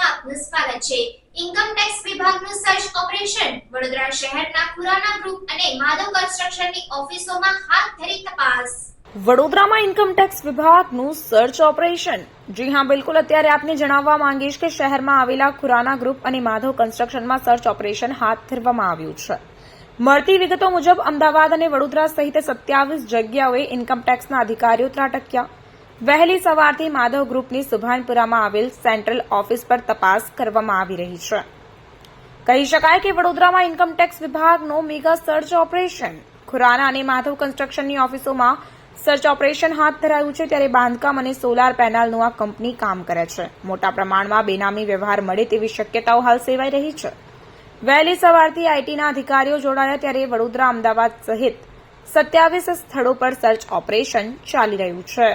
આપનું સ્વાગત છે. ઇન્કમ ટેક્સ વિભાગનું સર્ચ ઓપરેશન વડોદરા શહેરના પુરાના ગ્રુપ અને માધવ કન્સ્ટ્રક્શનની ઓફિસોમાં હાથ ધરી તપાસ. વડોદરામાં ઇન્કમ ટેક્સ વિભાગનું સર્ચ ઓપરેશન જી હા, બિલકુલ. અત્યારે આપને જણાવવા માંગીશ કે શહેરમાં આવેલા ખુરાના ગ્રુપ અને માધવ કન્સ્ટ્રક્શનમાં સર્ચ ઓપરેશન હાથ ધરવામાં આવ્યું છે. મળતી વિગતો મુજબ, અમદાવાદ અને વડોદરા સહિત સત્યાવીસ જગ્યાઓએ ઇન્કમ ટેક્સના અધિકારીઓ ત્રાટક્યા. વહેલી સવારથી માધવ ગ્રુપની સુભાનપુરામાં આવેલ સેન્ટ્રલ ઓફિસ પર તપાસ કરવામાં આવી રહી છે. કહી શકાય કે વડોદરામાં ઇન્કમટેક્સ વિભાગનો મેગા સર્ચ ઓપરેશન. ખુરાના અને માધવ કન્સ્ટ્રક્શનની ઓફિસોમાં સર્ચ ઓપરેશન હાથ ધરાયું છે ત્યારે બાંધકામ અને સોલાર પેનલનું આ કંપની કામ કરે છે. મોટા પ્રમાણમાં બેનામી વ્યવહાર મળે તેવી શક્યતાઓ હાલ સેવાઈ રહી છે. વહેલી સવારથી આઈટીના અધિકારીઓ જોડાયા ત્યારે વડોદરા અમદાવાદ સહિત સત્યાવીસ સ્થળો પર સર્ચ ઓપરેશન ચાલી રહ્યું છે.